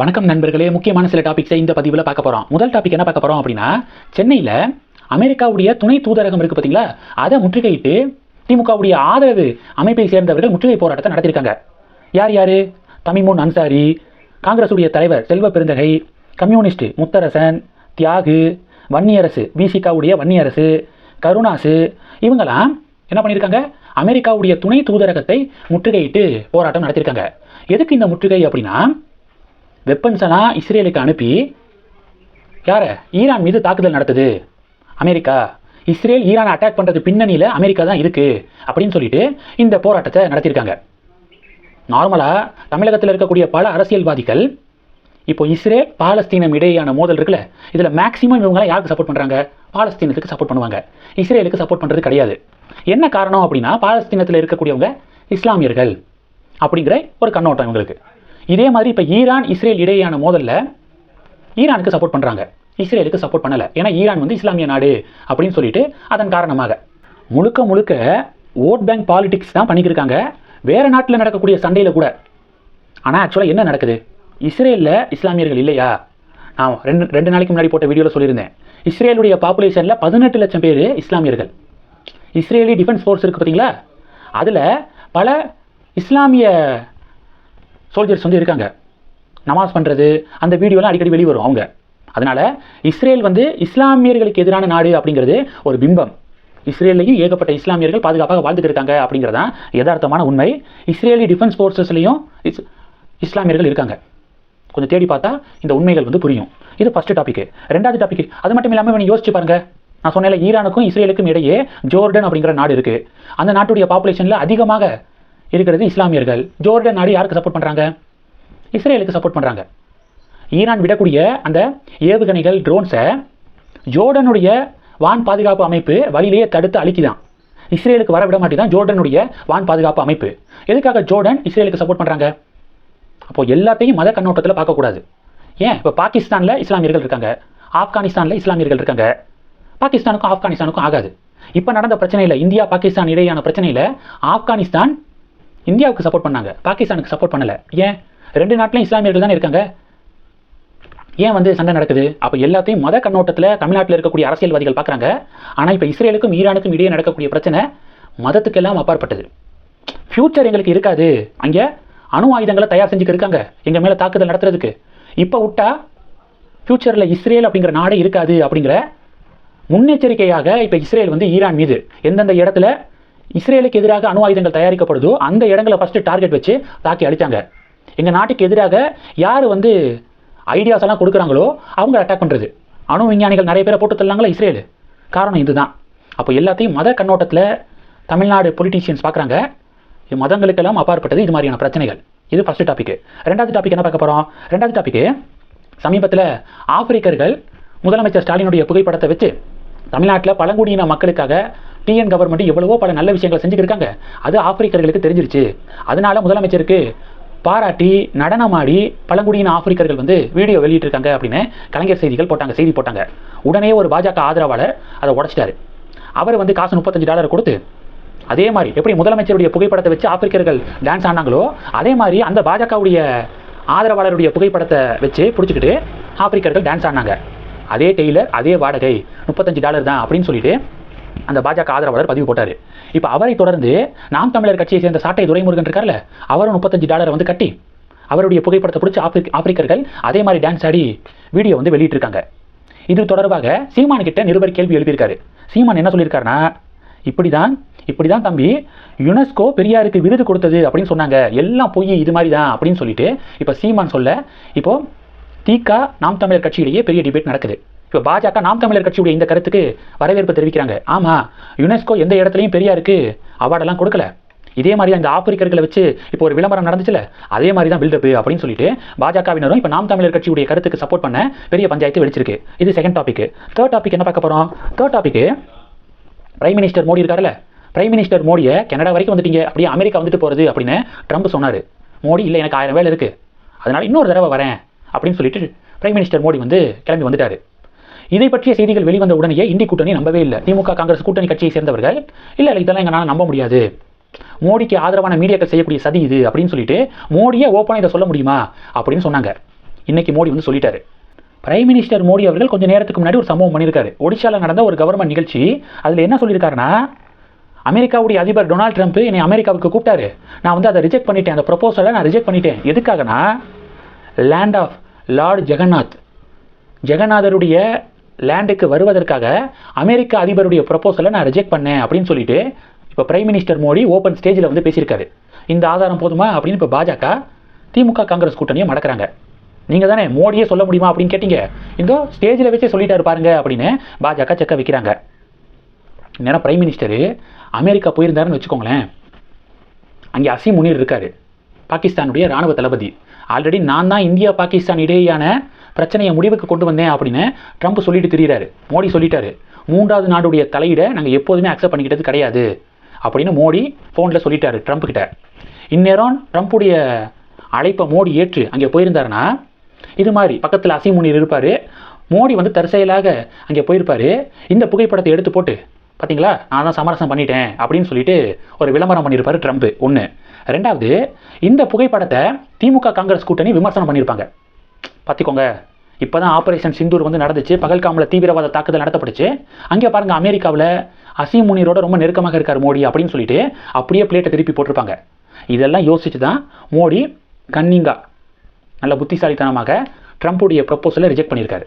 வணக்கம் நண்பர்களே. முக்கியமான சில டாபிக்ஸை இந்த பதிவில் பார்க்க போகிறோம் முதல் டாபிக் என்ன பார்க்க போகிறோம் அப்படின்னா சென்னையில் அமெரிக்காவுடைய துணை தூதரகம் இருக்குது பார்த்தீங்களா? அதை முற்றுகையிட்டு திமுகவுடைய ஆதரவு அமைப்பை சேர்ந்தவர்கள் முற்றுகை போராட்டத்தை நடத்தியிருக்காங்க. யார் யார்? தமிமுன் அன்சாரி காங்கிரஸுடைய தலைவர் செல்வ பெருந்தகை கம்யூனிஸ்ட் முத்தரசன் தியாகு வன்னியரசு பிசிகாவுடைய வன்னியரசு கருணாசு இவங்கெல்லாம் என்ன பண்ணியிருக்காங்க? அமெரிக்காவுடைய துணை தூதரகத்தை முற்றுகையிட்டு போராட்டம் நடத்தியிருக்காங்க. எதுக்கு இந்த முற்றுகை அப்படின்னா வெப்பன்ஸ் எல்லாம் இஸ்ரேலுக்கு அனுப்பி யார? ஈரான் மீது தாக்குதல் நடத்துது. அமெரிக்கா. இஸ்ரேல் ஈரானை அட்டாக் பண்ணுறது பின்னணியில் அமெரிக்கா தான் இருக்குது அப்படின்னு சொல்லிட்டு இந்த போராட்டத்தை நடத்தியிருக்காங்க. நார்மலாக தமிழகத்தில் இருக்கக்கூடிய பல அரசியல்வாதிகள் இப்போ இஸ்ரேல் பாலஸ்தீனம் இடையேயான மோதல் இருக்குல்ல இதில் மேக்ஸிமம் இவங்களாம் யாருக்கு சப்போர்ட் பண்ணுறாங்க பாலஸ்தீனத்துக்கு சப்போர்ட் பண்ணுவாங்க. இஸ்ரேலுக்கு சப்போர்ட் பண்ணுறது கிடையாது. என்ன காரணம் அப்படின்னா பாலஸ்தீனத்தில் இருக்கக்கூடியவங்க இஸ்லாமியர்கள் அப்படிங்கிற ஒரு கண்ணோட்டம் இவங்களுக்கு. இதே மாதிரி இப்போ ஈரான் இஸ்ரேல் இடையேயான மோதலில் ஈரானுக்கு சப்போர்ட் பண்ணுறாங்க இஸ்ரேலுக்கு சப்போர்ட் பண்ணலை. ஏன்னா ஈரான் வந்து இஸ்லாமிய நாடு அப்படின்னு சொல்லிட்டு அதன் காரணமாக. முழுக்க முழுக்க ஓட் பேங்க் பாலிடிக்ஸ் தான் பண்ணிக்கிருக்காங்க. வேறு நாட்டில் நடக்கக்கூடிய சண்டையில் கூட. ஆனால் ஆக்சுவலாக என்ன நடக்குது? இஸ்ரேலில் இஸ்லாமியர்கள் இல்லையா? நான் ரெண்டு ரெண்டு நாளைக்கு முன்னாடி போட்ட வீடியோவில் சொல்லியிருந்தேன். இஸ்ரேலுடைய பாப்புலேஷனில் பதினெட்டு லட்சம் பேர் இஸ்லாமியர்கள். இஸ்ரேலி டிஃபென்ஸ் ஃபோர்ஸ் இருக்குது பார்த்தீங்களா? அதில் பல இஸ்லாமிய சோல்ஜர்ஸ் வந்து இருக்காங்க. நமாஸ் பண்ணுறது அந்த வீடியோலாம் அடிக்கடி வெளியே வரும் அவங்க. அதனால் இஸ்ரேல் வந்து இஸ்லாமியர்களுக்கு எதிரான நாடு அப்படிங்கிறது ஒரு பிம்பம். இஸ்ரேல்லையும் ஏகப்பட்ட இஸ்லாமியர்கள் பாதுகாப்பாக வாழ்ந்துட்டு இருக்காங்க அப்படிங்கிறதான் யதார்த்தமான உண்மை. இஸ்ரேலி டிஃபென்ஸ் ஃபோர்ஸஸ்லையும் இஸ் இஸ்லாமியர்கள் இருக்காங்க. கொஞ்சம் தேடி பார்த்தா இந்த உண்மைகள் வந்து புரியும். இது ஃபஸ்ட்டு டாபிக் ரெண்டாவது டாபிக் அது மட்டும் இல்லாமல் நீங்கள் யோசிச்சு பாருங்கள் நான் சொன்னேன் ஈரானுக்கும் இஸ்ரேலுக்கும் இடையே ஜோர்டன் அப்படிங்கிற நாடு இருக்குது அந்த நாட்டுடைய பாப்புலேஷனில் அதிகமாக இருக்கிறது இஸ்லாமியர்கள். ஜோர்டன் நாடு யாருக்கு சப்போர்ட் பண்ணுறாங்க இஸ்ரேலுக்கு சப்போர்ட் பண்ணுறாங்க ஈரான் விடக்கூடிய அந்த ஏவுகணைகள் ட்ரோன்ஸை ஜோர்டனுடைய வான் பாதுகாப்பு அமைப்பு வழியிலேயே தடுத்து அழிக்குதான். இஸ்ரேலுக்கு வர விட மாட்டேதான் ஜோர்டனுடைய வான் பாதுகாப்பு அமைப்பு. எதுக்காக ஜோர்டன் இஸ்ரேலுக்கு சப்போர்ட் பண்ணுறாங்க அப்போது எல்லாத்தையும் மத கண்ணோட்டத்தில் பார்க்கக்கூடாது. ஏன்? இப்போ பாகிஸ்தானில் இஸ்லாமியர்கள் இருக்காங்க. ஆப்கானிஸ்தானில் இஸ்லாமியர்கள் இருக்காங்க. பாகிஸ்தானுக்கும் ஆப்கானிஸ்தானுக்கும் ஆகாது. இப்போ நடந்த பிரச்சனையில் இந்தியா பாகிஸ்தான் இடையான பிரச்சனையில் ஆப்கானிஸ்தான் இந்தியாவுக்கு சப்போர்ட் பண்ணாங்க. பாகிஸ்தானுக்கு சப்போர்ட் பண்ணலை. ஏன்? ரெண்டு நாட்டிலும் இஸ்லாமியர்கள் தானே இருக்காங்க. ஏன் வந்து சண்டை நடக்குது? அப்போ எல்லாத்தையும் மத கண்ணோட்டத்தில் தமிழ்நாட்டில் இருக்கக்கூடிய அரசியல்வாதிகள் பார்க்குறாங்க ஆனால் இப்போ இஸ்ரேலுக்கும் ஈரானுக்கும் இடையே நடக்கக்கூடிய பிரச்சனை மதத்துக்கெல்லாம் அப்பாற்பட்டது. ஃப்யூச்சர் எங்களுக்கு இருக்காது. அங்கே அணு ஆயுதங்களை தயார் செஞ்சுக்க இருக்காங்க. எங்கள் மேலே தாக்குதல் நடத்துறதுக்கு. இப்போ விட்டா ஃப்யூச்சரில் இஸ்ரேல் அப்படிங்கிற நாடே இருக்காது அப்படிங்கிற முன்னெச்சரிக்கையாக இப்போ இஸ்ரேல் வந்து ஈரான் மீது எந்தெந்த இடத்துல இஸ்ரேலுக்கு எதிராக அணு ஆயுதங்கள் தயாரிக்கப்படுதோ அந்த இடங்களை ஃபஸ்ட்டு டார்கெட் வச்சு தாக்கி அடித்தாங்க எங்கள் நாட்டுக்கு எதிராக யார் வந்து ஐடியாஸ் எல்லாம் கொடுக்குறாங்களோ அவங்க அட்டாக் பண்ணுறது அணு விஞ்ஞானிகள் நிறைய பேரை போட்டு தள்ளாங்களா இஸ்ரேலு? காரணம் இதுதான். அப்போ எல்லாத்தையும் மத கண்ணோட்டத்தில் தமிழ்நாடு பொலிட்டீஷியன்ஸ் பார்க்குறாங்க மதங்களுக்கெல்லாம் அப்பாற்பட்டது இது மாதிரியான பிரச்சனைகள். இது ஃபஸ்ட்டு டாபிக் ரெண்டாவது டாபிக் என்ன பார்க்க போகிறோம் ரெண்டாவது டாபிக் சமீபத்தில் ஆப்பிரிக்கர்கள் முதலமைச்சர் ஸ்டாலினுடைய புகைப்படத்தை வச்சு தமிழ்நாட்டில் பழங்குடியின மக்களுக்காக டிஎன் கவர்மெண்ட் எவ்வளவோ பல நல்ல விஷயங்களை செஞ்சுக்கிருக்காங்க. அது ஆப்பிரிக்கர்களுக்கு தெரிஞ்சிருச்சு. அதனால முதலமைச்சருக்கு பாராட்டி நடனமாடி பழங்குடியின ஆப்பிரிக்கர்கள் வந்து வீடியோ வெளியிட்டிருக்காங்க அப்படின்னு கலைஞர் செய்திகள் போட்டாங்க செய்தி போட்டாங்க. உடனே ஒரு பாஜக ஆதரவாளர் அதை உடைச்சிட்டாரு. அவர் வந்து காசு முப்பத்தஞ்சு டாலர் கொடுத்து அதே மாதிரி எப்படி முதலமைச்சருடைய புகைப்படத்தை வச்சு ஆப்பிரிக்கர்கள் டான்ஸ் ஆனாங்களோ அதே மாதிரி அந்த பாஜகவுடைய ஆதரவாளருடைய புகைப்படத்தை வச்சு பிடிச்சிக்கிட்டு ஆப்பிரிக்கர்கள் டான்ஸ் ஆடினாங்க அதே டெய்லர் அதே வாடகை முப்பத்தஞ்சு டாலர் தான் அப்படின்னு சொல்லிட்டு அந்த பாஜக ஆதரவாளர் பதிவு போட்டார். இப்போ அவரை தொடர்ந்து நாம் தமிழர் கட்சியை சேர்ந்த சாட்டை துரைமுருகன் இருக்கார்ல அவரும் முப்பத்தஞ்சு டாலரை வந்து கட்டி அவருடைய புகைப்படத்தை பிடிச்சி ஆப்பிரிக்க ஆப்பிரிக்கர்கள் அதே மாதிரி டான்ஸ் ஆடி வீடியோ வந்து வெளியிட்டிருக்காங்க. இது தொடர்பாக சீமான் கிட்ட நிருபர் கேள்வி எழுப்பியிருக்காரு. சீமான் என்ன சொல்லியிருக்காருன்னா இப்படி தான் இப்படி தான் தம்பி யுனெஸ்கோ பெரியாருக்கு விருது கொடுத்தது அப்படின்னு சொன்னாங்க. எல்லாம் பொய் இது மாதிரி தான் அப்படின்னு சொல்லிட்டு இப்போ சீமான் சொல்ல இப்போ திக நாம் தமிழர் கட்சியிலேயே பெரிய டிபேட் நடக்குது. இப்போ பாஜக நாம் தமிழர் கட்சியுடைய இந்த கருத்துக்கு வரவேற்பு தெரிவிக்கிறாங்க. ஆமாம் யுனெஸ்கோ எந்த இடத்துலையும் பெரியாருக்கு அவார்டெல்லாம் கொடுக்கல. இதே மாதிரி அந்த ஆப்பிரிக்கர்களை வச்சு இப்போ ஒரு விளம்பரம் நடந்துச்சுல அதே மாதிரி தான் பில்டப் அப்படின்னு சொல்லிட்டு பாஜகவினரும் இப்போ நாம் தமிழர் கட்சியுடைய கருத்துக்கு சப்போர்ட் பண்ண பெரிய பஞ்சாயத்து வெடிச்சிருக்கு. இது செகண்ட் டாபிக் தேர்ட் டாபிக் என்ன பார்க்க போகிறோம் third topic prime minister Modi இருக்காருல்ல. பிரைம் மினிஸ்டர் மோடியை கனடா வரைக்கும் வந்துட்டீங்க அப்படியே அமெரிக்கா வந்துட்டு போகிறது அப்படின்னு ட்ரம்ப் சொன்னார். மோடி இல்லை எனக்கு ஆயிரம் வேலை இருக்குது அதனால் இன்னொரு தடவை வரேன். அப்படின்னு சொல்லிட்டு பிரைம் மினிஸ்டர் மோடி வந்து கிளம்பி வந்துட்டார். இதை பற்றிய செய்திகள் வெளிவந்த உடனேயே இந்தி கூட்டணி நம்பவே இல்லை. திமுக காங்கிரஸ் கூட்டணி கட்சியை சேர்ந்தவர்கள் இல்லை இல்லை இதெல்லாம் எங்களால் நம்ப முடியாது. மோடிக்கு ஆதரவான மீடியாக்கள் செய்யக்கூடிய சதி இது அப்படின்னு சொல்லிட்டு மோடியே ஓப்பனாக இதை சொல்ல முடியுமா? அப்படின்னு சொன்னாங்க. இன்னைக்கு மோடி வந்து சொல்லிட்டாரு. பிரைம் மினிஸ்டர் மோடி அவர்கள் கொஞ்சம் நேரத்துக்கு முன்னாடி ஒரு சம்பவம் பண்ணியிருக்காரு. ஒடிஷாவில் நடந்த ஒரு கவர்மெண்ட் நிகழ்ச்சி அதில் என்ன சொல்லியிருக்காருன்னா அமெரிக்காவுடைய அதிபர் டொனால்ட் ட்ரம்ப் என்னை அமெரிக்காவுக்கு கூப்பிட்டாரு. நான் வந்து அதை ரிஜெக்ட் பண்ணிட்டேன். அந்த ப்ரொப்போசலை நான் ரிஜெக்ட் பண்ணிட்டேன். எதுக்காகனா லேண்ட் ஆஃப் லார்ட் ஜெகநாத் ஜெகநாதருடைய லேண்டுக்கு வருவதற்காக அமெரிக்க அதிபருடைய ப்ரப்போசலை நான் ரிஜெக்ட் பண்ணேன் அப்படின்னு சொல்லிட்டு இப்போ பிரைம் மினிஸ்டர் மோடி ஓப்பன் ஸ்டேஜில் வந்து பேசியிருக்காரு. இந்த ஆதாரம் போதுமா அப்படின்னு இப்போ பாஜக திமுக காங்கிரஸ் கூட்டணியை மடக்கிறாங்க. நீங்கள் தானே மோடியே சொல்ல முடியுமா அப்படின்னு கேட்டீங்க. இந்த ஸ்டேஜில் வச்சே சொல்லிட்டாரு பாருங்க அப்படின்னு பாஜக செக்க வைக்கிறாங்க. நேரம் பிரைம் மினிஸ்டரு அமெரிக்கா போயிருந்தாருன்னு வச்சுக்கோங்களேன். அங்கே அசீம் முனீர் இருக்காரு. பாகிஸ்தானுடைய ராணுவ தளபதி. ஆல்ரெடி நான் தான் இந்தியா பாகிஸ்தான் இடையேயான பிரச்சனையை முடிவுக்கு கொண்டு வந்தேன் அப்படின்னு ட்ரம்ப் சொல்லிட்டு திரியிறாரு. மோடி சொல்லிட்டாரு. மூன்றாவது நாடுடைய தலையிட நாங்கள் எப்போதுமே அக்செப்ட் பண்ணிக்கிட்டது கிடையாது அப்படின்னு மோடி ஃபோனில் சொல்லிட்டாரு ட்ரம்ப் கிட்ட. இந்நேரம் ட்ரம்ப்புடைய அழைப்பை மோடி ஏற்று அங்கே போயிருந்தாருன்னா இது மாதிரி பக்கத்தில் அசீம் முனீர் இருப்பார். மோடி வந்து தற்செயலாக அங்கே போயிருப்பார். இந்த புகைப்படத்தை எடுத்து போட்டு பார்த்தீங்களா நான் தான் சமரசம் பண்ணிட்டேன் அப்படின்னு சொல்லிட்டு ஒரு விளம்பரம் பண்ணியிருப்பார் ட்ரம்ப் ஒன்று ரெண்டாவது இந்த புகைப்படத்தை திமுக காங்கிரஸ் கூட்டணி விமர்சனம் பண்ணியிருப்பாங்க பார்த்துக்கோங்க. இப்போ தான் ஆபரேஷன் சிந்தூர் வந்து நடந்துச்சு. பகல்காமில் தீவிரவாத தாக்குதல் நடத்தப்பட்டுச்சு. அங்கே பாருங்கள் அமெரிக்காவில் அசீம் முனியரோட ரொம்ப நெருக்கமாக இருக்கார் மோடி அப்படின்னு சொல்லிட்டு அப்படியே பிளேட்டை திருப்பி போட்டிருப்பாங்க. இதெல்லாம் யோசிச்சு தான் மோடி கன்னிங்கா நல்ல புத்திசாலித்தனமாக ட்ரம்ப்புடைய ப்ரப்போசலை ரிஜெக்ட் பண்ணியிருக்காரு.